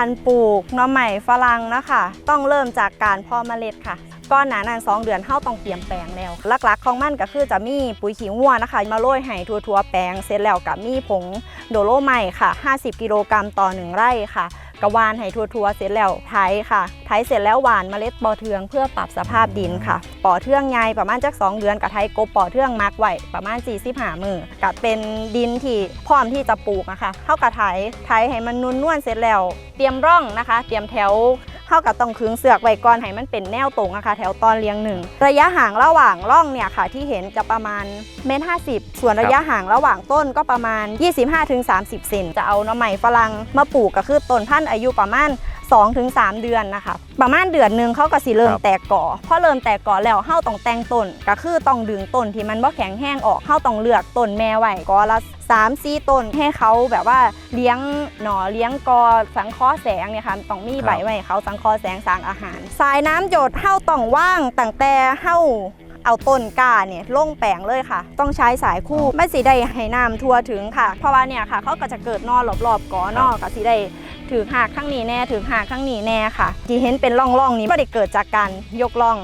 การปลูกหน่อใหม่ฝรั่งนะคะต้องเริ่มจากการเพาะเมล็ดค่ะก้อนหนานั้น2เดือนเฮาต้องเตรียมแปลงแล้วหลักๆ ของมันก็คือจะมีปุ๋ยขี้งัวนะคะ มาโรยให้ทั่วๆแปลงเสร็จแล้วกับมีผงโดโลไมต์ค่ะ 50 กิโลกรัมต่อ 1 ไร่ค่ะ กระวานให้ทั่วๆเสร็จแล้วไถค่ะไถเสร็จแล้วหว่านเมล็ดปอเทืองเพื่อปรับสภาพดินค่ะปอเทืองใหญ่ประมาณจัก2เดือนกับไถกบปอเทืองมักไว้ประมาณ45มือกับเป็นดินที่พร้อมที่จะปลูกนะคะเท่ากับไถไถให้มันนุ่นนวลเสร็จแล้ว เตรียมร่องนะคะ เตรียมแถว เท่ากับต้องขึงเสือกไว้ก่อนให้มันเป็นแนวตรงนะคะแถวตอนเรียงหนึ่งระยะห่างระหว่างร่องเนี่ยค่ะที่เห็นจะประมาณเมตรห้าสิบส่วนระยะห่างระหว่างต้นก็ประมาณ 25-30 เซนจะเอาหน้ำใหม่ฝรั่งมาปลูกก็คือต้นพันธุ์อายุประมาณ 2-3 เดือนนะคะประมาณเดือนหนึ่งเขาก็สิเริ่มครับแตกก่อพอเริ่มแตกก่อแล้วเฮาต้องแต่งต้นก็คือต้องดึงต้นที่มันบ่แข็งแห้งออกเฮาต้องเลือกต้นแม่ไว้ก่อละ3 4ต้นให้เขาแบบว่าเลี้ยงหน่อเลี้ยงกอสังเคราะห์แสงเนี่ยค่ะต้องมีครับใบไว้ให้เขาสังเคราะห์แสงสร้างอาหารสายน้ำหยดเฮาต้องว่างตั้งแต่เฮาเอาต้นกล้าเนี่ยลงแปลงเลยค่ะ ต้องใช้สายคู่ไม่สิได้ให้น้ำทั่วถึงค่ะ เพราะว่าเนี่ยค่ะเขาก็จะเกิดนอรอบๆก่อนอก็สิได้ ถือหากข้างนี้แน่ถือหากข้างนี้แน่ค่ะ ที่เห็นเป็นร่องๆนี้ไม่ได้เกิดจากการยกร่อง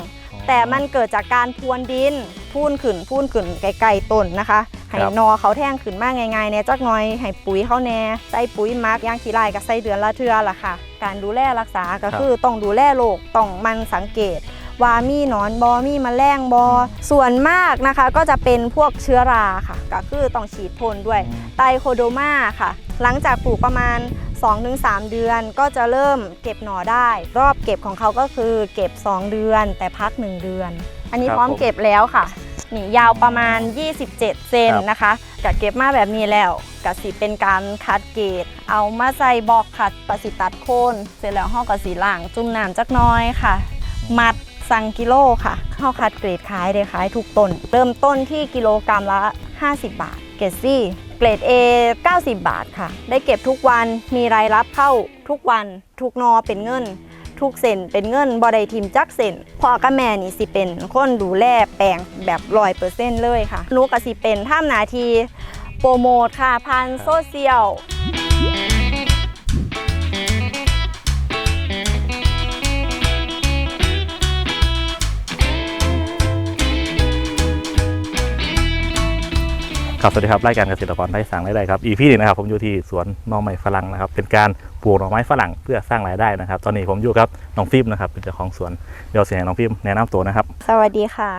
แต่มันเกิดจากการพรวนดินพูนขึ้นพูนขึ้นไกลๆต้นนะคะให้ครับนอเขาแท่งขึ้นมากง่ายๆแน่จักหน่อยให้ปุ๋ยเขาแน่ใส่ปุ๋ยหมักย่างขี้ไร่กับใส่เดือนละเทือล่ะค่ะ การดูแลรักษาก็คือต้องดูแลโรคต้องหมันสังเกตว่ามีหนอนบอมีแมลงบอ ส่วนมากนะคะก็จะเป็นพวกเชื้อราค่ะ ก็คือต้องฉีดพ่นด้วย ไตโคโดมาค่ะ หลังจากปลูกประมาณ 2-3 เดือนก็จะเริ่มเก็บหน่อได้ รอบเก็บของเขาก็คือเก็บ 2 เดือนแต่พัก 1 เดือน อันนี้ครับพร้อมผมเก็บแล้วค่ะนี่ยาวประมาณ 27 เซนครับ นะคะกะเก็บมาแบบนี้แล้วกะสิเป็นการคัดเกรดเอามาใส่บล็อกค่ะปะสิตัดโคนเสร็จแล้วห่อกะสีล่างจุ่มน้ำจักหน้อยค่ะ มัดสั่งกิโลค่ะเข้าคัดเกรดขายเลยขายทุกต้น เริ่มต้นที่กิโลกรัมละ 50 บาท เกรดซี่ เกรด A 90 บาทค่ะ ได้เก็บทุกวันมีรายรับเข้าทุกวัน ทุกนอเป็นเงิน ทุกเซนเป็นเงินบอได้ทิมจักเซนพ่อกับแม่นี่สิเป็นคนดูแลแปลงแบบร้อยเปอร์เซ็นต์เลยค่ะหนูก็สิเป็นท่ามหนาทีโปรโมทค่ะพันโซเชียล ครับสวัสดีครับรายการเกษตรกรไร้สั่งรายได้ครับอีพีนี้นะครับผมอยู่ที่สวนหน่อไม้ฝรั่งนะครับ เป็นการปลูกหน่อไม้ฝรั่งเพื่อสร้างรายได้นะครับ ตอนนี้ผมอยู่กับน้องฟิล์มนะครับเป็นเจ้าของสวนเดี๋ยวเสียงน้องฟิล์มแนะนำตัวนะครับ สวัสดีค่ะ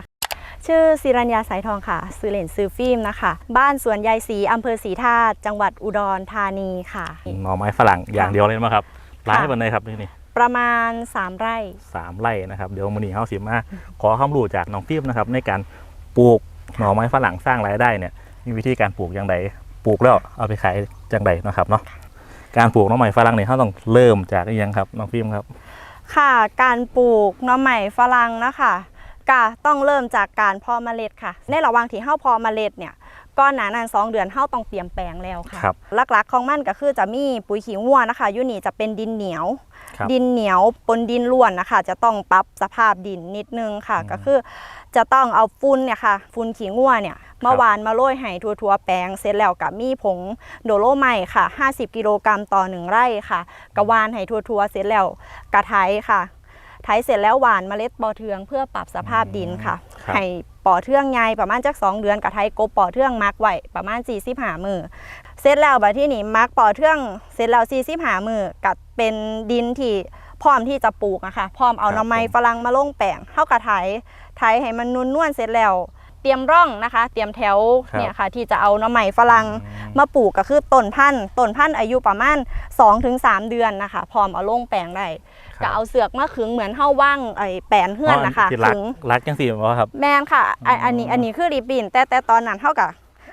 ชื่อศิรัญญาสายทองค่ะซื้อเหรนซื้อฟิล์มนะคะ บ้านสวนยายศรีอำเภอศรีธาตุจังหวัดอุดรธานีค่ะหน่อไม้ฝรั่งอย่างเดียวเลยมั้งครับร้ายบันไดครับที่นี่ประมาณ 3 ไร่สามไร่นะครับเดี๋ยวมือนี้เขาสิมาขอความรู้จากน้องฟิล์มนะครับในการปลูกหน่อไม้ฝรั่งสร้างรายได้เนี่ย มีวิธีการปลูกอย่างไรปลูกแล้วเอาไปขายอย่างไรนะครับเนาะการปลูกน้อไม้ฝรั่งเนี่ยเขาต้องเริ่มจากอยังครับน้องฟิล์มครับ ค่ะ การปลูกน้อใหม่ฝรั่งนะคะก็ต้องเริ่มจากการเพาะเมล็ดค่ะ ในระหว่างที่เฮาเพาะเมล็ดเนี่ย ก้อนหนานั้นสองเดือนเฮาต้องเตรียมแปลงแล้วค่ะครับหลักๆของมันก็คือจะมีปุ๋ยขี้งัวนะคะอยูนี่จะเป็นดินเหนียว ครับดินเหนียวปนดินล้วนนะคะ จะต้องปรับสภาพดินนิดนึงค่ะ อืมก็คือจะต้องเอาฝุ่นเนี่ยค่ะฝุ่นขี้งัวเนี่ยมาครับหวานมาโรยให้ทั่วๆแปลงเสร็จแล้วกับมีผงโดโลไมต์ค่ะ 50 กิโลกรัมต่อ1ไร่ค่ะกระวานให้ทั่วๆเสร็จแล้วกระไถค่ะ ไถเสร็จแล้วหวานเมล็ดปอเทืองเพื่อปรับสภาพดินค่ะครับ ให้ปอเทืองใหญ่ประมาณจัก2เดือนกระไถกบปอเทืองมักไว้ประมาณ45มือเสร็จแล้วบัดที่นี่มักปอเทืองเสร็จแล้ว45มือกับเป็นดินที่พร้อมที่จะปลูกอะค่ะพร้อมเอาครับหน้ำไม้ผมฝรั่งมาลงแปลงเข้ากระไถไถให้มันนุ่นนวลเสร็จแล้ว เตรียมร่องนะคะ เตรียมแถวเนี่ยค่ะที่จะเอาหน้ำไม้ฝรั่งมาปลูกก็คือต้นพันธุ์ต้นพันธุ์อายุประมาณ 2-3 เดือนนะคะพร้อมเอาลงแปลงได้ครับก็เอาเสือกมาขึงเหมือนเฮ้าว่างไอ้แปลนเฮือนนะคะที่รักขึง รักจังสี่บ่ครับ แมนค่ะอันอืมอันนี้อันนี้คือรีบบิน แต่แต่ตอนนั้นเท่ากับ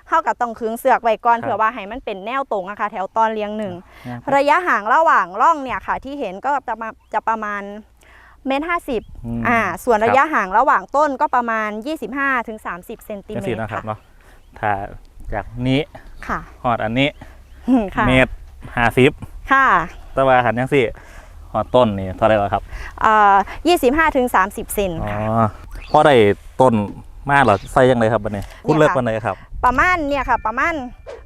เท่ากับต้องขึงเสือกไว้ก่อนครับ เผื่อว่าให้มันเป็นแนวตรงอะค่ะ แถวตอนเรียงหนึ่งเนี่ยระยะห่างระหว่างร่องเนี่ยค่ะที่เห็นก็จะมาจะประมาณ เมตรห้าสิบมอ่า ส่วนครับระยะห่างระหว่างต้นก็ประมาณ 25-30เซนติจังเมสี่ตรนะครับค่ะเนาะถ้าจากนี้ค่ะหอดอันนี้ค่ะเมตรห้าสิบค่ะแต่ว่าหันยังสี่หอดต้นนี่เท่าไหรแล้วครับเอ่อ25-30เซนอ๋อค่ะ พอได้ต้นมากเหรอใส่ยังไงครับบันนี้คุณเนี่ยเลิกค่ะวันไหนครับประมาณเนี่ยค่ะ ประมาณ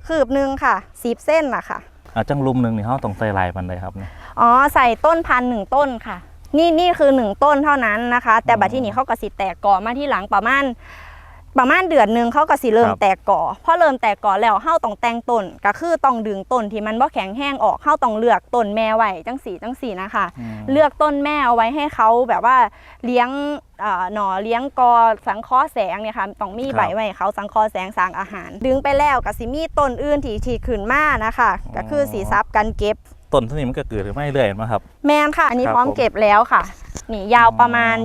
คืบหนึ่งค่ะ10เส้นนะคะอ่าจังลุมหนึ่งนี่เขาต้องใส่ลายบันไดครับเนี่ยอ๋อใส่ต้นพันธุ์หนึ่งต้นค่ะ นี่นี่คือหนึ่งต้นเท่านั้นนะคะ แต่บัดที่นี้เขาก็สิแตกก่อมาที่หลังประมาณประมาณเดือนหนึ่งเขาก็สิเริ่มครับแตกก่อพอเริ่มแตกก่อแล้วเฮาต้องแต่งต้นก็คือต้องดึงต้นที่มันบ่แข็งแห้งออกเฮาต้องเลือกต้นแม่ไว้จังสีจังสีนะคะอืมเลือกต้นแม่เอาไว้ให้เขาแบบว่าเลี้ยงเอ่อหน่อเลี้ยงกอสังเคราะห์แสงเนี่ยค่ะต้องมีครับใบไว้ให้เขาสังเคราะห์แสงสร้างอาหาร ดึงไปแล้วก็สิมีต้นอื่นที่ที่ขึ้นมานะคะอ๋อก็คือสีซับกันเก็บ ต้นเท่านี้มันก็เกิดขึ้นมาเรื่อยๆมาครับ แมนค่ะ อันนี้ครับพร้อมผมเก็บแล้วค่ะ นี่ยาวประมาณ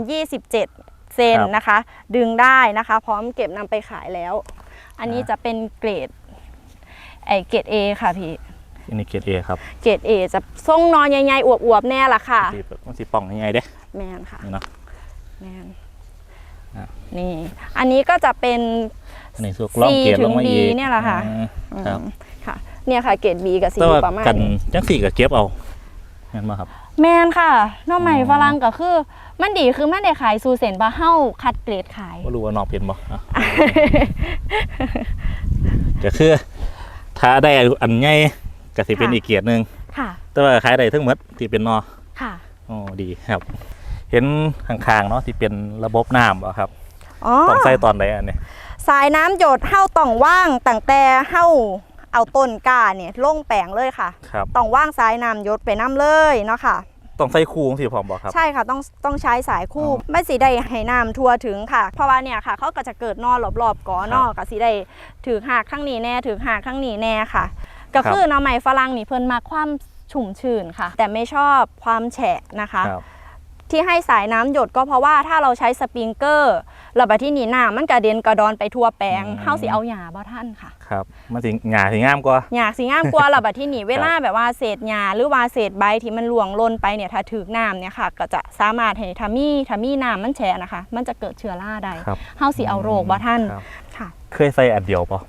27 เซนครับ นะคะ ดึงได้นะคะ พร้อมเก็บนำไปขายแล้ว อันนี้อ่าจะเป็นเกรดไอเกรด A ค่ะพี่ อันนี้เกรดเอครับเกรด A จะทรงนอนใหญ่ๆอวบๆแน่ละค่ะ สีแบบมันสีป่องยังไงเด้แมนค่ะ นี่เนาะ แมนอะ นี่ อันนี้ก็จะเป็น อันนี้สุกล่องเกรดลงมา C ถึอีงก D เนี่ยแหละค่ะอืมครับอืมค่ะ เนี่ยค่ะ เกรด B กับ C แต่ว่าประมาณกันนี้ จังสี่กับเก็บเอาเห็นไหมครับ แมนค่ะหน้องใหม่อ๋อ ฝรั่งก็คือ มันดีคือมันได้ขายซูเซนบาเฮ้าคัดเกรดขาย ว่ารู้ว่านอกเป็นบ่อะก็คือ ถ้าได้อันใหญ่ก็สิเป็นค่ะ อีกเกียรติหนึ่งค่ะ แต่ว่าขายได้ทั้งหมดที่เป็นนอค่ะ อ๋อดีครับ เห็นข้างๆเนาะที่เป็นระบบน้ำบ่ครับ อ๋อต้องใส่ตอนใดอันนี้สายน้ำหยดเฮ้าต้องว่างตั้งแต่เฮ้า เอาต้นกล้าเนี่ยลงแปลงเลยค่ะ ครับต้องว่างสายน้ำหยดไปน้ำเลยเนาะค่ะ ต้องใส่คู่สิพร้อมบ่ครับ ใช่ค่ะต้องต้องใช้สายคู่อ๋อไม่สีได้ให้น้ำทั่วถึงค่ะ เพราะว่าเนี่ยค่ะ เขาก็จะเกิดนอรอบๆก่อนอกับสีได้ถือหากข้างนี้แน่ถือหากข้างนี้แน่ค่ะ ก็คือหน้อใหม่ฝรั่งนี่เพิ่นมาความชุ่มชื้นค่ะ แต่ไม่ชอบความแฉะนะคะ ครับ ที่ให้สายน้ำหยดก็เพราะว่าถ้าเราใช้สปริงเกอร์ ระบาดที่หนีน้ำมันกระเด็นกระดอนไปทั่วแปลงอืม เฮาสิเอาหยาบ่ท่านค่ะครับมันสิหงาสิงามกว่าหยาสิงามกว่าระบาดที่หนีเวลาแบบว่าเศษหยาหรือว่าเศษใบที่มันหลวงหลนไปเนี่ยถ้าถึกน้ำเนี่ยค่ะ ก็จะสามารถให้ทามีทามีน้ำมันแฉะนะคะ มันจะเกิดเชื้อราได้ครับ เฮาสิเอาโรคบ่ท่านครับค่ะ เคยใส่อันเดียวป่ะ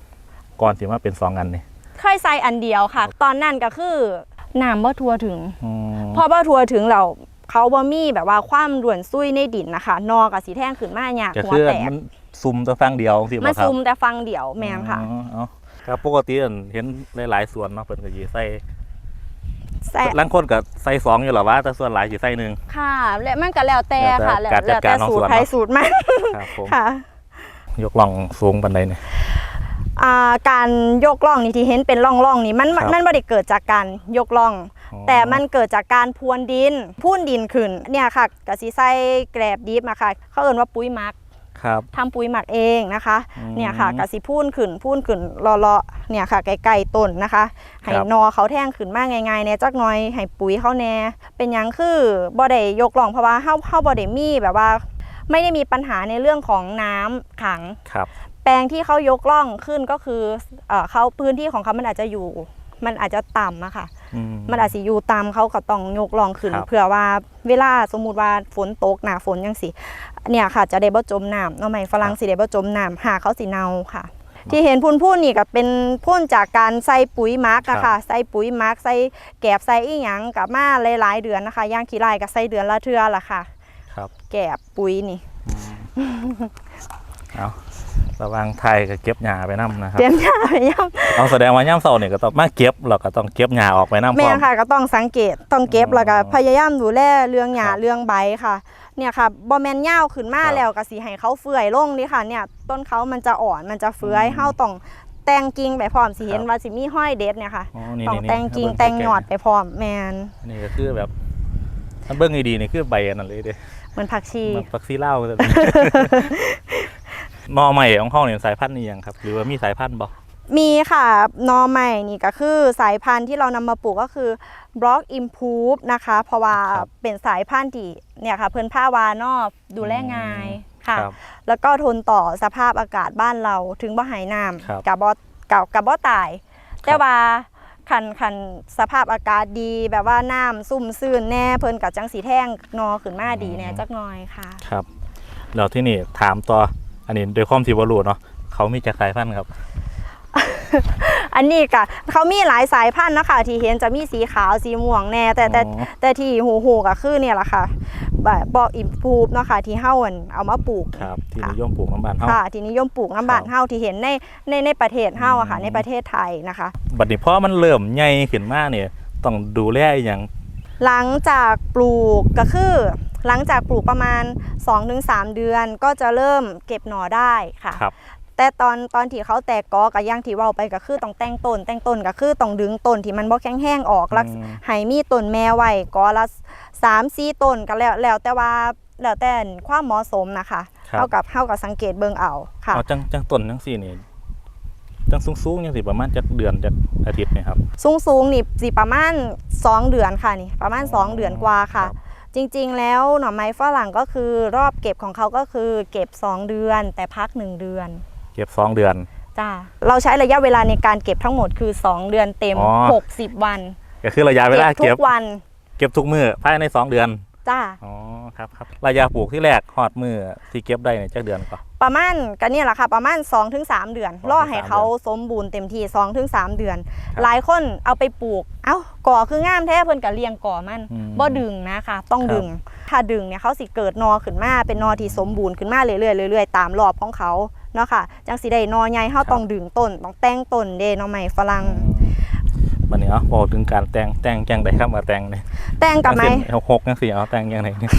ก่อนสิมาเป็นสองอันนี่เคยใส่อันเดียวค่ะ ตอนนั้นก็คือน้ำบ่ทั่วถึง อืม พอบ่ทั่วถึงเรา เขาบ่มีแบบว่าความด่วนซุยในดินนะคะ นอกับสีแท่งขึ้นมาหยาก็หัวคือแตกมันซุ่มแต่ฟังเดียวสิบ่มันครับซุมแต่ฟังเดี่ยวแมนค่ะอ๋อเอาครับปกติอันเห็นหลายๆส่วนเนาะเพิ่นก็สิใส่แต่ลางคนก็ใส่สองอยู่หรอว่าแต่ส่วนหลายสิใส่หนึ่งค่ะ และมันก็แล้วแต่ค่ะแล้แล้ววแต่การจัดแล้วกาแต่รของสูตสรวนใครเนาะสูตรมันครับผมค่ะยกล่องสูงบันไดเนี่ย อ่าการยกล่องนี่ที่เห็นเป็นร่องร่องๆนี่มันครับมันไม่ได้เกิดจากการยกล่อง อ๋อ แต่มันเกิดจากการพรวนดินพูนดินขึ้นเนี่ยค่ะกะสิใส่แกลบดิบมาค่ะ เขาเอ่นว่าปุ๋ยหมัก ครับ ทำปุ๋ยหมักเองนะคะ อืมเนี่ยค่ะกะสิพูนขึ้นพูนขึ้นรอๆเนี่ยค่ะไกลๆต้นนะคะให้ครับ นอเขาแท่งขึ้นมากง่ายๆเนี่ยจักหน้อยให้ปุ๋ยเขาแน่เป็นหยังคือบ่ได้ยกล่องเพราะว่าเฮาเฮาบ่ได้มีแบบว่า ไม่ได้มีปัญหาในเรื่องของน้ำขัง ครับ แปลงที่เขายกล่องขึ้นก็คือเอ่อเขาพื้นที่ของเขามันอาจจะอยู่ มันอาจจะต่ำอะค่ะอืมันอาจจะอยู่ต่ำเขาก็ต้องยกล่องขึ้นครับเผื่อว่าเวลาสมมุติว่าฝนตกหนาฝนยังสิเนี่ยค่ะ จะได้บ่จมน้ำเนาะไหมฝรั่งสิได้บ่จมน้ำหาเขาสิเนาค่ะ ที่เห็นพุ่นพุ่นนี่ก็เป็นพุ่นจากการใส่ปุ๋ยหมักอะค่ะ ใส่ปุ๋ยหมักใส่แกบใส่อีหยังกับมาหลายๆเดือนนะคะย่างขี้ไร่ก็ใส่เดือนละเทื่อละค่ะ ครับ แกบปุ๋ยนี่เอา ระวังไทยก็เก็บหญ้าไปนํนะครับเตรียมยาไปย่ำเอาแสดงว่าย่ำเสาเนี่ยก็ต้องมาเก็บเราก็ต้องเก็บหญ้าออกไปน้ำพแม่ร้อม ค่ะก็ต้องสังเกตต้องเก็บอ๋อแล้วก็พยายามดูแลเรื่องหญ้าครับเรื่องใบค่ะเนี่ยค่ะบอแมนเหย้าวขึ้นมาครับแล้วก็สิให้เขาเฟื่อยลงนี่ค่ะเนี่ยต้นเขามันจะอ่อนมันจะเฟื่อยอืมเฮาต้องแต่งกิ่งไปพร้อมสิเห็นครับ ว่าสิมีห้อยเด็ดเนี่ยค่ะอ๋อนี่ต้องนี่แต่งกิ่งให้เบิ่แต่งใกล้ๆยอดไปพร้อมแมนนี่ก็คือแบบถ้าเบิ้งให้ดีนี่คือใบอันนั้นเลยเด้เหมือนผักชี มันฟักซีเล่าเลย นอใหม่ของห้องเนี่ยสายพันธุ์นี่ยังครับ หรือว่ามีสายพันธุ์บ่มีค่ะนอใหม่นี่ก็คือสายพันธุ์ที่เรานำมาปลูกก็คือ Block Improve นะคะ เพราะว่าเป็นสายพันธุ์ที่เนี่ยค่ะเพิ่นผ้าวานอกดูแลง่ายค่ะครับ แล้วก็ทนต่อสภาพอากาศบ้านเราถึงบ่หายน้ครับำกับ่กับกับบ่ตาย แต่ว่าคันคันสภาพอากาศดีแบบว่าน้ำซุ่มซื่นแน่เพิ่นกับจังสีแท่งนอขึ้นมาดีแน่จักหน่อยค่ะ ครับแล้วที่นี่ถามต่อ อันนี้โดยความที่ว่ารู้เนาะเขามีจักสายพันธุ์ครับ อันนี้ก็เขามีหลายสายพันธุ์นะคะที่เห็นจะมีสีขาวสีม่วงแน่แต่แต่อ๋อ แต่ที่หูหูก็คือเนี่ยแหละค่ะแบบบอกอิมพูบเนาะค่ะที่เฮาอั่นเอามาปลูก ครับ ที่ค่ะนิยมปลูกน้ำบานเฮา ค่ะ ที่นิยมปลูกน้ำบานครับเฮาที่เห็นในในในประเทศเฮาอะค่ะ อืม ในประเทศไทยนะคะ บัดนี้พอมันเริ่มใหญ่ขึ้นมาเนี่ยต้องดูแลอหย่างหลังจากปลูกก็คือ หลังจากปลูกประมาณ 2-3 เดือนก็จะเริ่มเก็บหน่อได้ค่ะ ครับ แต่ตอนตอนที่เขาแตกกอกับย่างที่เว่าไปก็คือต้องแต่งต้นแต่งต้นก็คือต้องดึงต้นที่มันบ่แข็งแห้งออกแล้วอืม ให้มีต้นแม่ไว้กอละสามสี่ต้นก็แล้วแล้วแต่ว่าแล้วแต่ความเหมาะสมนะคะครับ เท่ากับเท่ากับสังเกตเบิ่งเอาค่ะ เอาจังจังต้นจังสี่นี่จังสูงๆจังสี่ประมาณจักเดือนจักอาทิตย์นี่ครับ สูงสูงนี่สิประมาณ 2 เดือนค่ะนี่ประมาณ 2 เดือนกว่าค่ะ ครับ จริงๆ แล้วหน่อไม้ฝรั่งก็คือรอบเก็บของเขาก็คือเก็บ 2 เดือน แต่พัก 1 เดือนเก็บสองเดือนจ้าเราใช้ระยะเวลาในการเก็บทั้งหมดคือ 2 เดือนเต็มอ๋อ60 วัน ก็คือระยะเวลาทุเก็บกวัน เก็บทุกมือภายในสองเดือน จ้าอ๋อครับครับระยะปลูกที่แรกฮอดมือที่เก็บได้เนี่ยจักเดือนก่อนประมาณกันเนี่ยแหละค่ะ ประมาณ 2-3 เดือน2-3รอให้เขาสมบูรณ์เต็มที่2-3 เดือนครับหลายคนเอาไปปลูก เอ้าก่อคืองามแท้เพิ่นก็เลี้ยงก่อมันอืมบ่ดึงนะคะต้องครับดึง ถ้าดึงเนี่ยเขาสิเกิดนอขึ้นมาเป็นนอที่สมบูรณ์ขึ้นมาเรื่อยๆเรื่อยๆตามรอบของเขาเนาะค่ะจังสิได้นอใหญ่เฮาต้องดึงต้นต้องแต่งต้นเด้หนอใหม่ฝรั่ง วันนี้เอาบอกถึงการแต่งแต่งจังไดครับมาแต่งเนี่ยแต่งกับไหมเอาหกจังสี่เอาแต่งยังไงเนี่ย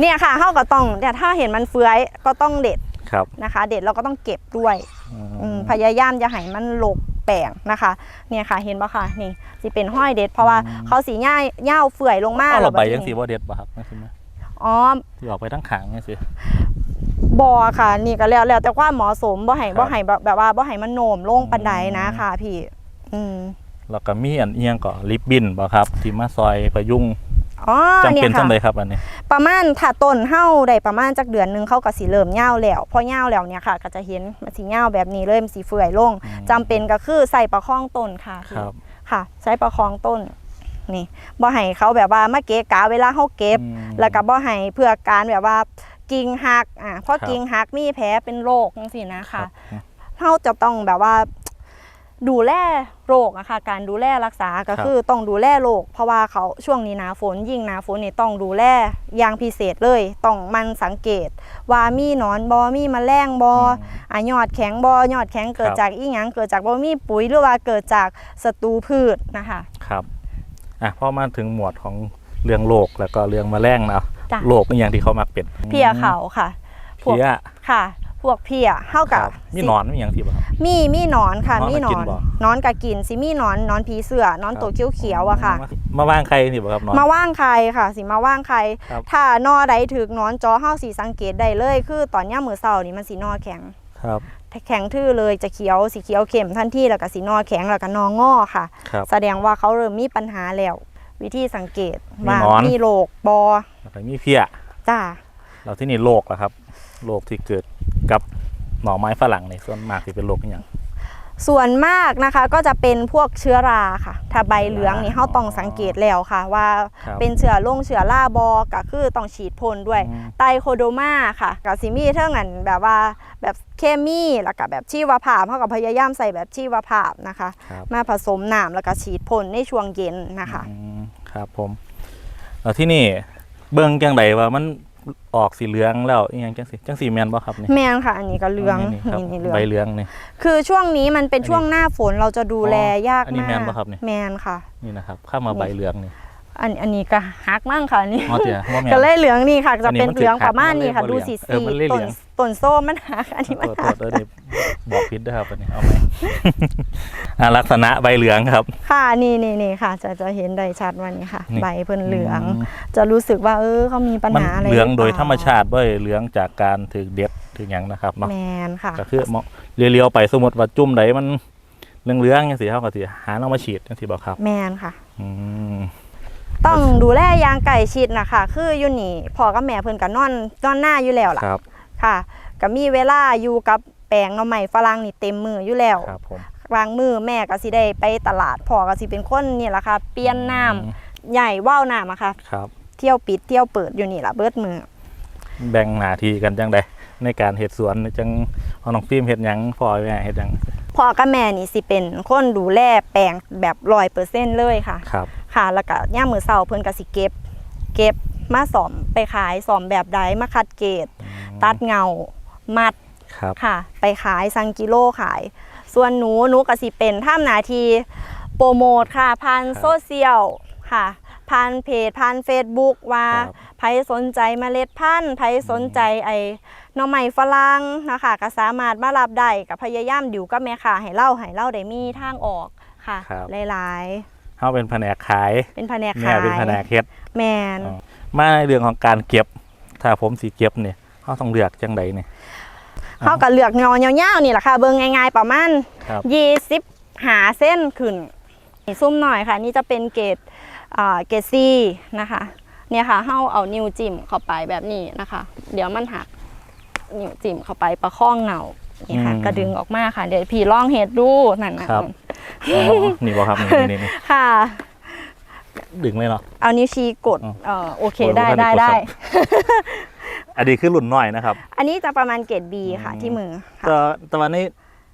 เนี่ยค่ะเฮาก็ต้องแต่ถ้าเห็นมันเฟื้อยก็ต้องเด็ดครับนะคะ เด็ดเราก็ต้องเก็บด้วยอืมอืมพยายามจะให้มันหลกแปลงนะคะ เนี่ยค่ะเห็นปะคะนี่สิเป็นห้อยเด็ด เพราะว่าเขาสีหญ้าหญ้าเฟื่อยลงมาเอาแล้เราวใบดยังสีนี้บ่เด็ดป่ะครับนั่นสิไหมอ๋อที่ออกไปทั้งขางนี่สิบอค่ะ นี่ก็แล้วแล้วแต่ความเหมาะสมบ่ให้ครับบ่ให้แบบแบบว่าบ่ให้มันโหน่มลงปันไดนะค่ะพี่ อืม แล้วก็มีอันเอียงก็ลิปบินบ่ครับที่มาซอยประยุงอ๋อจำเนี่เป็นยค่ะจำเลยครับอันนี้ ประมาณถ้าต้นเฮาได้ประมาณจักเดือนหนึงเขาก็สิเริ่มเหย้าแล้วพอเหย้าแล้วเนี่ยค่ะก็จะเห็นมันสิเหย้าแบบนี้เลยมันสิเฟื่อยลงอืมจำเป็นก็คือใส่ประคองต้นค่ะพี่ครับค่ะใช้ประคองต้นนี่บ่ให้เขาแบบว่ามาเกะกะเวลาเฮาเก็บอืมแล้วก็บ่ให้เพื่อการแบบว่ากิ่งหักอะเพราะครับกิ่งหักมีแผลเป็นโรคจังซี่นะครัคะบเราจะต้องแบบว่า ดูแลโรคอะค่ะการดูแลรักษาก็ครับคือต้องดูแลโรคเพราะว่าเขาช่วงนี้หนาฝนยิ่งหนาฝนนี่ต้องดูแลอย่างพิเศษเลยต้องมันสังเกต ว่ามีหนอนบอมีแมลงบอมอะยอดแข็งบอยอดแข็งเกิดครับจากอีหยังเกิดจากบ่มีปุ๋ยหรือว่าเกิดจากศัตรูพืชนะคะครับอะพอมาถึงหมวดของเรื่องโรคแล้วก็เรื่องแมลงเนาะจ้ะโรคนี่อย่างที่เขามักเป็นเพียเขาค่ะพวกเพียค่ะ พวกเพียเข้าคกัรับบมีหนอนมีอย่างที่บ่ครับ มีมีหนอนค่ะหนอนมีหนก็กิอนนบ่ หนอนกะกินสิมีหนอนหนอนผีเสื้อหนอนตัวเขียวๆอะค่ะ มามาว่างใครนี่บ่ครับหนอน มาว่างใครค่ะ สิมาว่างใคร ครับ ถ้านอใดถึกหนอนจอเฮาสีสังเกตได้เลย คือตอนย่ามมือเสานี่มันสีนอแข็ง ครับแข็งทื่อเลยจะเขียวสีเขียวเข้มทันทีแล้วก็สีนอแข็งแล้วก็นองอค่ะ ครับ แสดงว่าเขาเริ่มมีปัญหาแล้ว วิธีสังเกตมีว่าหนอน มีโรคบอแล้วก็มีเพียจ้าแล้วที่นี่โรคล่ะครับโรคที่เกิด กับหน่อไม้ฝรั่งในส่วนมากที่เป็นโรคอหย่างส่วนมากนะคะก็จะเป็นพวกเชื้อราค่ะ ถ้าใบเหลืองนี่เฮาต้องสังเกตแล้วค่ะ ว่าครับเป็นเชื้อลงเชื้อราบอก็คือต้องฉีดพ่นด้วยอืมไตโคโดมาค่ะกับซิมีเท่านั้นแบบว่าแบบเคมีแล้วก็แบบชีวภาพเท่ากับพยายามใส่แบบชีวภาพนะคะครับมาผสมน้ำแล้วก็ฉีดพ่นในช่วงเย็นนะคะอืมครับผมแล้วที่นี่เบิ่งจังไดว่ามัน ออกสีเหลืองแล้วอีหยังจังสีจังสีแมนบ่ครับนี่แมนค่ะ อันนี้ก็เหลืองนี่ครับนี่นี่เหลือง ใบเหลืองนี่ คือช่วงนี้มันเป็นช่วงหน้าฝนเราจะดูแลยากอันนี้มากแม่นปะครับนี่แมนค่ะ นี่นะครับเข้ามาใบเหลืองนี่ อันอันนี้ก็ฮักมั่งค่ะอันนี่อ๋อเดี๋ยวว่าแม่น ก็เลยเหลืองนี่ค่ะอัจะนนี้เป็นมันเหลืองถือประมาณนี้ค่ะหักดูมันเลยสีเออสีมันเลยเหลืต้นอง ต้นโซ่มันหักอันนี้มันโทษหักโทษเออนี่บอกผิดด้วยครับอันนี้เอาไหม อ่าลักษณะใบเหลืองครับ ค่ะนี่นี่นี่ค่ะ จะจะเห็นได้ชัดว่านี่ค่ะ นี่ ใบเพิ่นเหลืองมจะรู้สึกว่า เออเขามีปัญมันหาอะไรเหลืองโดยปล่ธรรมชาติด้วยเหลืองจากการถือเด็ดถือหยังนะครับเนาะแมนค่ะ ก็คือเหมาะเลี้ยวๆไปสมมติว่าจุ่มไหนมันเหลืองๆจังซี่เฮาก็สิหาเอามาฉีดจังซี่บ่ครับ แมนค่ะ อืม ต้องดูแลอยางไก่ชิดนะคะคืออยู่นี่พ่อกับแม่เพิ่นก็นอนนอนหน้าอยู่แล้วล่ะครับค่ะก็มีเวลาอยู่กับแปลงหน่อไม้ฝรั่งนี่เต็มมืออยู่แล้วครับผมกลางมือแม่ก็สิได้ไปตลาดพ่อก็สิเป็นคนนี่แหละค่ะเปลี่ยนน้ำอืมใหญ่ว่าวน้ำอะค่ะครับเที่ยวปิดเที่ยวเปิดอยู่นี่ล่ะเบิดมือ แบ่งหน้าที่กันจังใดในการเฮ็ดสวนจังเอาน้องฟิล์มเฮ็ดหยังพ่อแม่เฮ็ดหยังพ่อกับแม่นี่สิเป็นคนดูแลแปลงแบบร้อยเปอร์เซ็นต์เลยค่ะครับ ค่ะ แล้วก็ย่ามมือเสาเพิ่นก็สิเก็บ เก็บมาสอมไปขายสอมแบบใดมาคัดเกรดตัดเงา มัดครับค่ะ ไปขายสังกิโลขาย ส่วนหนูหนูก็สิเป็นท่ามหนาทีโปรโมทค่ะผ่านโซเชียลค่ะผ่านเพจผ่าน Facebook ว่าครับใครสนใจเมล็ดพันธุ์ใครสนใจไอ้หน่อไม้ฝรั่งนะคะก็สามารถมารับได้กับพยายามดิวกับแม่ค้าให้เล่าให้เล่าได้มีทางออกค่ะครับหลาย เฮาเป็นแผนกขายๆเป็นแผนกแม่ขายเป็นแผนกเฮ็ดแมนอ๋อมาในเรื่องของการเก็บ ถ้าผมสิเก็บเนี่ยเฮาต้องเลือกจังไดเนี่ยเขาก็เลือกงอยาวๆนี่แหละค่ะเบิ่งง่ายๆประมาณครับ20หาเส้นขึ้นนี่ซุ่มหน่อยค่ะ นี่จะเป็นเกรดอ่าเกรดซีนะคะเนี่ยค่ะเฮาเอานิ้วจิ้มเข้าไปแบบนี้นะคะ เดี๋ยวมันหักนิ้วจิ้มเข้าไปประคองเงา นี่ค่ะอืมกระดึงออกมาค่ะ เดี๋ยวพี่ลองเฮ็ดดูนั่นนะครับอ๋อนี่บ่ครับนี่นี่นี่ค่ะ ดึงเลยเนาะเอานิ้วชี้กดอ๋อเออโอเคโอ้ยได้บ่ทันได้ได้กดได้ครับอันนี้คือรุ่นน้อยนะครับ อันนี้จะประมาณเกรด B ค่ะอืมที่มือค่ะแต่แต่ว่าใน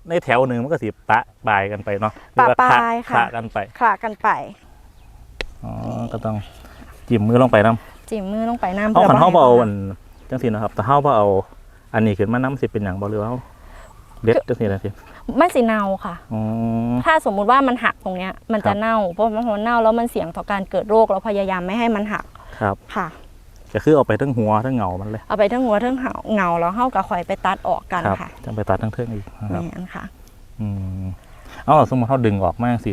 ในแถวหนึ่งมันก็สิปะปลายกันไปเนาะหรือปะว่าปลายขค่ะกันไปคลากันไปอ๋อก็ต้องจิ้มมือลงไปน้ำจิ้มมือลงไปน้ำเฮาคันบ่เฮาให้บ่เอามัอันจังซี่นะครับ แต่เฮาบ่เอาอันนี้ขึ้นมาน้ำสิเป็นหยังบ่หรือว่าเฮา เด็ดจังซี่นะสิไม่สิเนาค่ะ อ๋อ ถ้าสมมุติว่ามันหักตรงเนี้ย มันครัจะบเน่า เพราะมันเน่าแล้วมันเสี่ยงต่อการเกิดโรคเราพยายามไม่ให้มันหัก ครับ ค่ะก็คือเอาไปทั้งหัวทั้งเหงามันเลย เอาไปทั้งหัวทั้งเหาเงาแล้วเฮากับข่อยไปตัดออกกันครับค่ะจังไปตัดทั้งเทิงอีกนะครับแม่นค่ะ อืม เอาสมมุติเฮาดึงออกมาสิ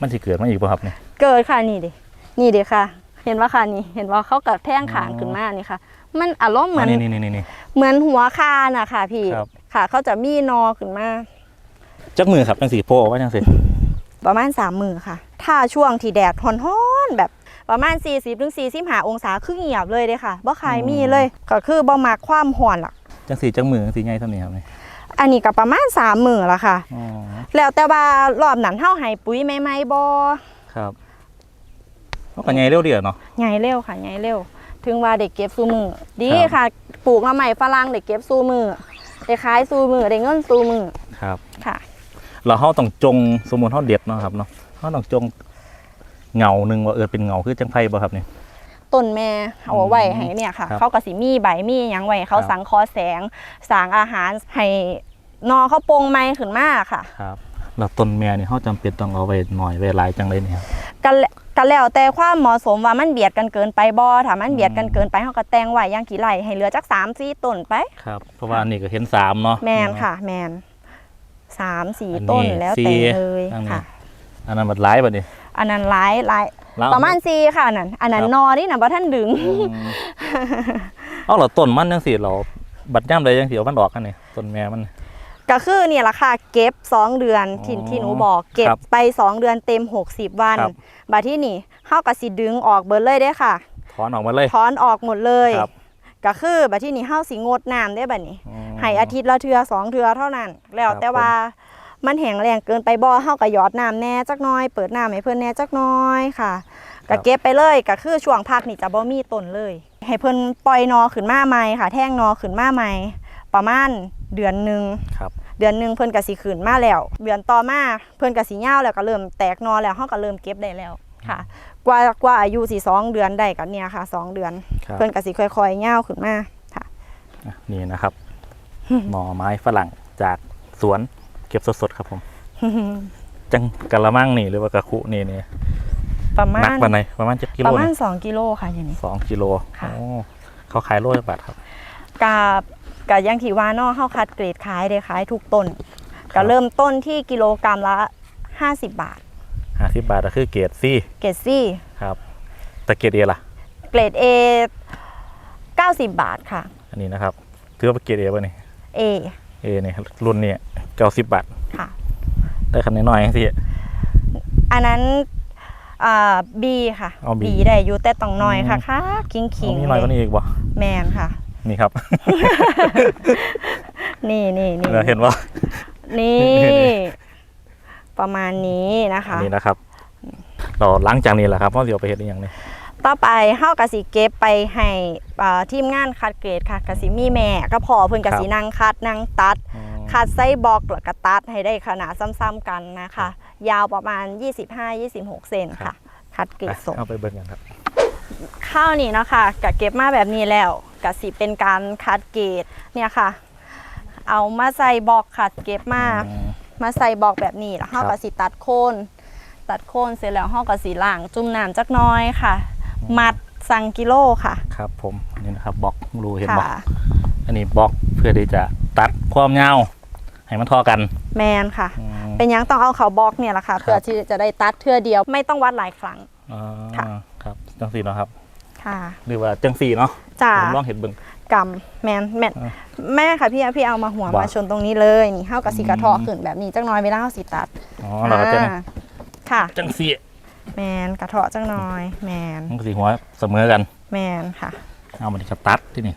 มันสิเกิดมาอีกบ่ครับเนี่ย เกิดค่ะนี่ดิ นี่ดิค่ะ เห็นว่าค่ะนี่ เห็นว่าเขากับแท่งขางอ๋อขึ้นมานี่ค่ะ มันอารมณ์เหมือนนี่นี่นี่นี่เหมือนหัวคาน่ะค่ะ พี่ครับค่ะ เขาจะมีนอขึ้นมาจักมือครับจังสีโพออกว่าจังสิประมาณสามมือค่ะ ถ้าช่วงที่แดดร้อนๆแบบประมาณ 40-45ถึง45 องศาคือเงียบเลยเด้ค่ะบ่ใครมีเลยก็คือบ่มักความร้อนหรอกจังสีจังมือจังสีใหญ่เท่านี้ครับนี่อันนี้ก็ประมาณสามมือละค่ะอ๋อแล้วแต่ว่ารอบนั้นเฮาให้ปุ๋ยใหม่ๆบ่ครับเขาก็ใหญ่เร็วเดียวเนาะใหญ่เร็วค่ะใหญ่เร็ว ถึงว่าเด็กเก็บซูมือดีครับ ค่ะ ปลูกมาใหม่ฝรั่งเด็กเก็บซูมือได้ขายซูมือได้เงินซูมือครับ ค่ะ เราเขาต้องจงสมมุติเขาเด็ดเนาะครับเนาะเขาต้องจงเงาหนึ่งว่าเออเป็นเงาคือจังไพ่บ่ครับนี่ ต้นแม่เอาไว้ให้เนี่ยค่ะ ครับเขาก็สิมีใบมีหยังไว้ให้เขาครับ สังเคราะห์แสงสางอาหารให้นอเขาโปร่งไม้ขึ้นมาค่ะ ครับแล้วต้นแม่นี่เขาจำเป็นต้องเอาไว้หน่อยไว้หลายจังเลยเนี่ยครับ กันแล กันแล้วแต่ความเหมาะสมว่ามันเบียดกันเกินไปบ่ถ้ามันเบียดกันเกินไปเฮาก็แต่งไว้อย่างกี่ไร่ให้เหลือจัก3 4ต้นไป ครับ เพราะว่าอันนี้ก็เห็นสามเนาะแมนค่ะ แมนสามสี่อันนี้ต้นแล้วสี่แต่เลยอันนี้ค่ะ อันนั้นมันหลายบ่นี่อันนั้นหลายหลายแล้วประมาณสี่ค่ะอันนั้นอันนั้นครับนอนี่นะบ่ท่านดึงอืมเอาเหราต้นมันจังสิเราบัดย่ำใดจังสิเอามันออกกันนี่ต้นแม่มัน ก็คือเนี่ยแหละค่ะเก็บ 2 เดือนที่อ๋อที่หนูบอกเก็บครับไป 2 เดือนเต็ม 60 วัน ครับบัดที่นี่เฮาก็สิดึงออกเบิดเลยได้ค่ะถอนออกมาเลย ถอนออกหมดเลยครับ ก็คือบัดที่นี่เฮาสิงดน้ำได้บัดนี้อ๋อให้อาทิตย์ละเทือสองเทือเท่านั้น แล้วครับแต่ว่ามันแห้งแรงเกินไปบ่เฮาก็หยอดน้ำแหน่จักหน้อย เปิดน้ำให้เพิ่นแหน่จักหน้อยค่ะครัก็บเก็บไปเลยก็คือช่วงพักนี่จะบ่มีต้นเลย ให้เพิ่นปล่อยนอขึ้นมาใหม่ค่ะ แท่งนอขึ้นมาใหม่ ประมาณ เดือนหนึงครับเดือนหนึงเพิ่นก็สิขึ้นมาแล้ว เดือนต่อมาเพิ่นก็สิยาวแล้วก็เริ่มแตกนอแล้วเฮาก็เริ่มเก็บได้แล้วค่ะ กว่ากว่าอายุสิสองเดือนได้ก็เนี่ยค่ะสองเดือนครับเพิ่นก็สิค่อยๆยาวขึ้นมาค่ะอะนี่นะครับ หน่อไม้ฝรั่งจากสวนเก็บสดๆครับผมจังกะละมังนี่หรือว่ากะคุนี่นี่ประมาหนักณปานไหนประมาณจักกิโลประมาณนี่2กิโลค่ะอย่างนี้สองกิโลค่ะโอ้เขาขายโลละบาทครับกับ กับอยังที่ว่าเนอเฮาคัดเกรดขายได้ขายทุกต้นครัก็บเริ่มต้นที่กิโลกรัมละ 50 บาทห้าสิบบาทก็คือเกรดซี่เกรด C ครับแต่เกรดเอล่ะ เกรด A 90 บาทค่ะ อันนี้นะครับถือว่าเป็นเกรดเอป่ะนี่ A เอนี่รุ่นนี้เก้าสิบบาทค่ะ ได้คันน้อยๆสิอันนั้นอ่า B ค่ะเอา B ได้อยู่แต่ต้องน้อยค่ะอืมค่ะคิงคิงมีน้อยกว่านี้อีกบ่แมนค่ะ นี่ครับ นี่นี่นี่เราเห็นว่านี่ ประมาณนี้นะคะอันนี้นะครับ เราหล้างจากนี้แหละครับเพราะเดี๋ยวไปเห็นอีกอย่างหนี้ต่อไปเฮากะสิเก็บไปให้อ่าทีมงานคัดเกรดค่ะกะสิมีแม่ก็พอเพิ่นกะสินั่งคัดนั่งตัดคัดไส้บล็อกแล้วก็ตัดให้ได้ขนาดซ้ำๆกันนะคะ ยาวประมาณ 25-26 เซนค่ะ คัดเกรดส่งเอาไปเบิ่งกันครับ ข้าวนี่เนาะค่ะกะเก็บมาแบบนี้แล้วกะสิเป็นการคัดเกรดเนี่ยค่ะ เอามาใส่บล็อกคัดเก็บมาอืมมาใส่บล็อกแบบนี้แล้วเฮาครับก็สิตัดโคนตัดโคนเสร็จแล้วเฮาก็สีล่างจุ่มน้ำจักหน้อยค่ะ มัดสั่งกิโลค่ะ ครับผมอันนี้นะครับบล็อกรูเห็นค่ะบล็อกอันนี้บล็อกเพื่อที่จะตัดความยาวให้มันเท่อกันแมนค่ะอืมเป็นหยังต้องเอาเขาบล็อกเนี่ยแหละค่ะครับเพื่อที่จะได้ตัดเทื่อเดียวไม่ต้องวัดหลายครั้ง อ่าค่ะครับจังสีเนาะครับค่ะหรือว่าจังสีเนาะจ้าผมลองเห็นเบิ่งกำแมนแมนอ่าแม่ค่ะพี่พี่เอามาหัวบ่มาชนตรงนี้เลยนี่เฮากับสีกระเทออืมขึ้นแบบนี้จักหน้อยเวลาเฮาสิตัดอ๋อเราก็จะอ่าค่ะจังสีแมนกระเทาะจักหน้อย แมนมันก็สีหัวเสมอกัน แมนค่ะ เอามันจะตัดที่นี่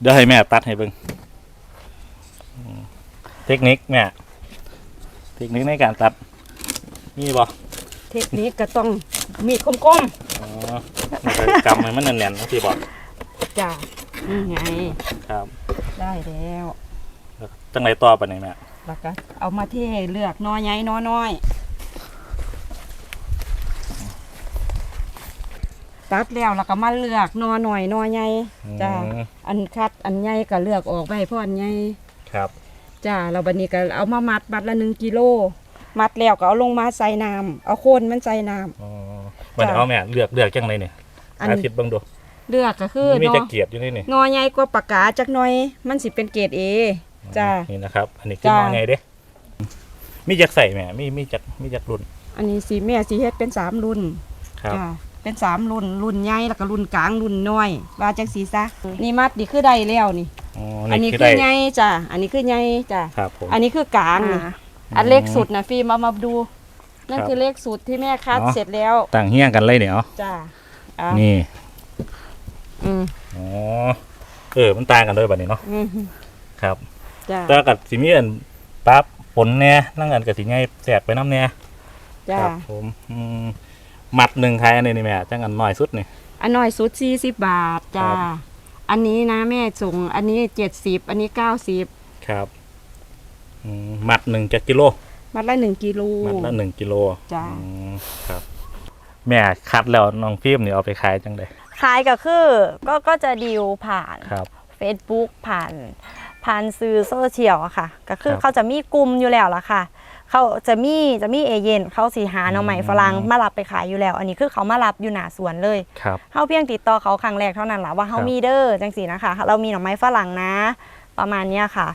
เดี๋ยวให้แม่ตัดให้เบิ่งอืมเทคนิคแม่เทคนิคในการตัดมีบ่เทคนิคก็ต้อง มีดคมอ๋อมันจะกำให้มันแน่นๆนะพี่บอกๆจ้านี่ไง ครับได้แล้วแล้วจังไรต่อไปนี่แม่แล้วก็เอามาเทเลือกนอใหญ่นอน้อยตัดแล้วแล้วก็มาเลือกนอหน่อยนอใหญ่จ้าอืมอันคัดอันใหญ่ก็เลือกออกไปเพราะอันใหญ่ ครับจ้าเราบัดนี้ก็เอามามัดมัดละหนึ่งกิโล มัดแล้วก็เอาลงมาใส่น้ำเอาโคนมันใส่น้อ๋อ วันนี้เอาแม่เลือกเลือกจังไรเนี่ยำอัน อาทิตย์เบิ่งดูเลือกก็คือมีนอจะเกียดอยู่นี่นี่นอใหญ่กว่าปากกาจักหน่อย มันสิเป็นเกรดเอจ้า นี่นะครับ อันนี้คือจ้านอนไงเด้มีจักใส่แม่มีมีจักมีจักรุ่นอันนี้สีแม่สีเฮ็ดเป็นสามรุ่นครับจ้าเป็นสามรุ่นรุ่นใหญ่แล้วก็รุ่นกลางรุ่นน้อยว่าจังสีซะนี่มัดนี่คือได้แล้วนี่ อ๋ออันนี่นี้คือคือได้ใหญ่จ้าอันนี้คือใหญ่จ้าครับผมอันนี้คือกลางนี่อ่าอันเล็กสุดนะฟิล์มเอามาดู นั่นครับคือเลขสุดที่แม่คัดอ๋อเสร็จแล้วต่างเฮี้ยงกันเลยเนี่ยเนาะจ้าอะนี่อืมอ๋อเออมันต่างกันด้วยแบบนี้เนาะอืมครับจ้าแต่กับสิมีอันปั๊บผลเนี่ยนั่งกันกับสิไงแสกไปน้ำเนี่ยจ้าครับผมอืมมัดหนึ่งขายอันนี้นี่แม่จังอันน้อยสุดนี่อันน้อยสุดสี่สิบบาทจ้าครับอันนี้นะแม่ส่งอันนี้เจ็ดสิบอันนี้เก้าสิบครับอืมมัดหนึ่งจะกิโล มัดละหนึ่งกิโล มัดละหนึ่งกิโลจ้าอืมครับ แม่คัดแล้วน้องฟิล์มนี่เอาไปขายจังไดขายก็คือก็ก็จะดีลผ่าน ครับ Facebook ผ่านผ่านสื่อโซเชียลอะค่ะ ก็คือครับเขาจะมีกลุ่มอยู่แล้วล่ะค่ะ เขาจะมีจะมีเอเย่นเขาสีหาหน่อใหม่อืม ฝรั่งมารับไปขายอยู่แล้ว อันนี้คือเขามารับอยู่หน้าสวนเลย ครับ เฮาเพียงติดต่อเขาครั้งแรกเท่านั้นแหละว่าเฮาครับ มีเด้อจังสีนะคะ เรามีหน่อไม้ฝรั่งนะ ประมาณเนี้ยค่ะ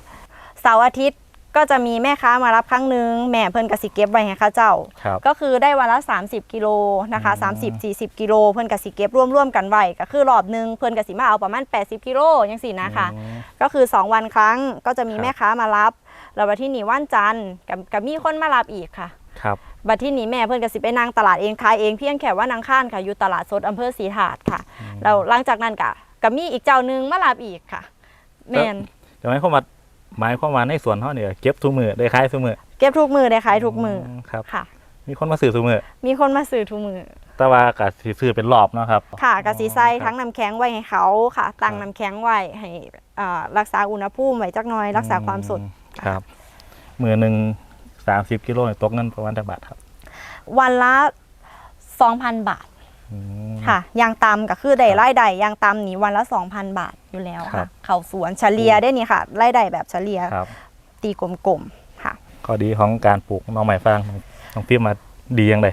เสาร์อาทิตย์ ก็จะมีแม่ค้ามารับครั้งหนึงแม่เพิ่นก็สิเก็บไว้ให้เข้าเจ้า ครับก็คือได้วันละ 30 กิโลนะคะอืม30 40 กิโลเพิ่นก็สิเก็บร่วมๆกันไว้ก็คือรอบหนึงเพิ่นก็สิมาเอาประมาณ 80 กิโลจังซี่นะคะ อืม ก็คือ 2 วันครั้งก็จะมีครับ แม่ค้ามารับ แล้ววันที่นี่วันจันทร์กับกับมีคนมารับอีกค่ะ ครับ บัดที่นี้แม่เพื่อนก็สิไปนั่งตลาดเองขายเองเพียงแค่ว่านางข้านค่ะอยู่ตลาดสดอำเภอศรีถาดค่ะแล้วหลังจากนั้นก็ก็มีอีกเจ้าหนึงมารับอีกค่ะ แม่นจะหมายความว่า หมายความว่าในสวนเขาเนี่ยเก็บทุกมือได้ขายทุกมือเก็บทุกมือได้ขายทุกมืออครับค่ะ มีคนมาซื้อทุกมือมีคนมาซื้อทุกมือแต่ว่าก็สิซื้อเป็นรอบเนาะครับ ค่ะกะสีใส่ครับทั้งน้ำแข็งไว้ให้เขาค่ะ ตั้งครับน้ำแข็งไว้ให้อ่ารักษาอุณหภูมิไว้จักหน่อย รักษาความสดครับมือหนึ่งสามสิบกิโลเนี่ยตกเงินประมาณเท่าบาทครับ วันละ2,000บาทอืม ค่ะยางตำก็คือได้ครับรายได้ยางตำนี่วันละ 2,000 บาทอยู่แล้วครัค่ะ บ เขาสวนเฉลี่ยได้นี่ค่ะรายได้แบบเฉลี่ยครับ ตีกลมๆค่ะ ข้อดีของการปลูกหน้องใหม่ฝรั่งน้องฟิล์มมาดียังไง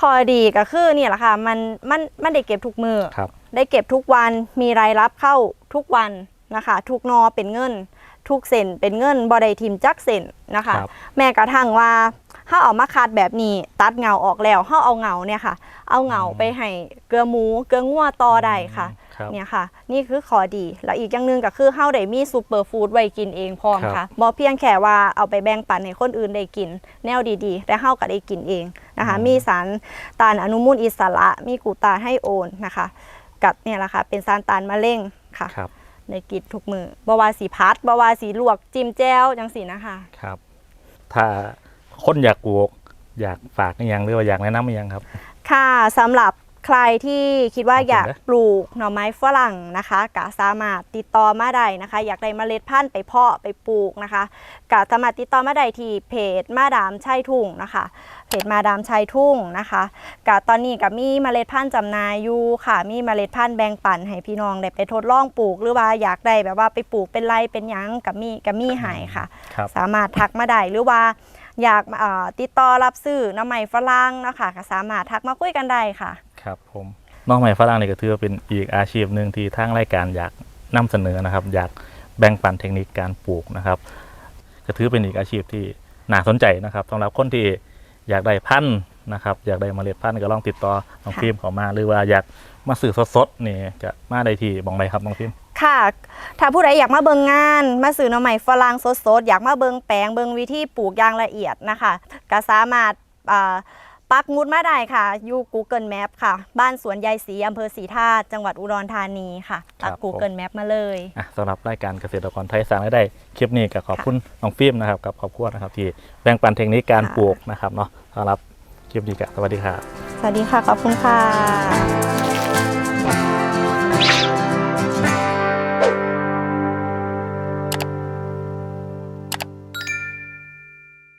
ข้อดีก็คือเนี่ยแหละค่ะมันมันมันได้เก็บทุกมือ ครับ ได้เก็บทุกวันมีรายรับเข้าทุกวันนะคะ ทุกนอเป็นเงิน ทุกเส้นเป็นเงินบ่ได้ทิมจักเส้นนะคะ ครับ แม้กระทั่งว่า ถ้าเอามาคัดแบบนี้ตัดเงาออกแล้วถ้าเอาเงาเนี่ยค่ะ เอาเงาไปให้เกลือหมูเกลืองัวต่อได้ค่ะครับ เนี่ยค่ะ นี่คือข้อดี แล้วอีกอย่างหนึ่งก็คือเฮาได้มีซูเปอร์ฟู้ดไว้กินเองพร้อมครัค่ะบบ่เพียงแค่ว่าเอาไปแบ่งปันให้คนอื่นได้กิน แนวดีๆ แต่เฮาก็ได้กินเองนะคะอืมมีสารต้านอนุมูลอิสระ มีกลูตาไฮโอนนะคะ กับเนี่ยแหละค่ะ เป็นสารต้านมะเร็งค่ะ ครับในกินทุกมือบ่ว่าสีพัดบ่ว่าสีลวกจิ้มแจ่วจังสีนะคะ ครับ ถ้า คนอยากปลูก อยากฝากอหยังหรือว่าอยากแนะนำอหยังครับ ค่ะสำหรับใครที่คิดว่าขอบคุณอยากนะปลูกหน่อไม้ฝรั่งนะคะก็สามารถติดต่อมาได้นะคะ อยากได้เมล็ดพันธุ์ไปเพาะไปปลูกนะคะก็สามารถติดต่อมาได้ที่เพจมาดามชัยทุ่งนะคะเพจมาดามชัยทุ่งนะคะก็ตอนนี้ก็มีเมล็ดพันธุ์จำหน่ายอยู่ค่ะ มีเมล็ดพันธุ์แบ่งปันให้พี่น้องได้ไปทดลองปลูก หรือว่าอยากได้แบบว่าไปปลูกเป็นไรเป็นหยังกับมีกับมีใหายค่ะ ครับ สามารถทักมาได้หรือว่า อยากติดต่อรับซื้อน้ำใหม่ฝรั่งนะคะก็สามารถทักมาคุยกันได้ค่ะ ครับผมน้องใหม่ฝรั่งนี่ก็ถือว่าเป็นอีกอาชีพหนึ่งที่ทางรายการอยากนำเสนอนะครับ อยากแบ่งปันเทคนิคการปลูกนะครับ ก็ถือเป็นอีกอาชีพที่น่าสนใจนะครับสำหรับคนที่อยากได้พันธุ์นะครับ อยากได้เมล็ดพันธุ์ก็ลองติดต่อน้องค่ะฟิล์มเขามา หรือว่าอยากมาซื้อสดๆนี่ก็มาได้ที่บองใดครับน้องฟิล์ม ค่ะ ถ้าผู้ใดอยากมาเบิงงาน มาซื้อหน้ำใหม่ฝรั่งสดๆ อยากมาเบิงแปลงเบิงวิธีปลูกอย่างละเอียดนะคะก็สามารถอ่าปักหมุดมาได้ค่ะ อยู่ Google Map ค่ะ บ้านสวนยายศรีอำเภอศรีธาตุจังหวัดอุดรธานีค่ะ ปัก Google Map มาเลยอะสำหรับรายการเกษตรกรไทยสร้างรายได้คลิปนี้ก็ขอบคุณน้องฟิล์มนะครับกับครอบครัวนะครับที่แบ่งปันเทคนิคการค่ะปลูกนะครับเนาะสำหรับคลิปนี้ก็สวัสดีครับสวัสดีค่ะ ขอบคุณค่ะ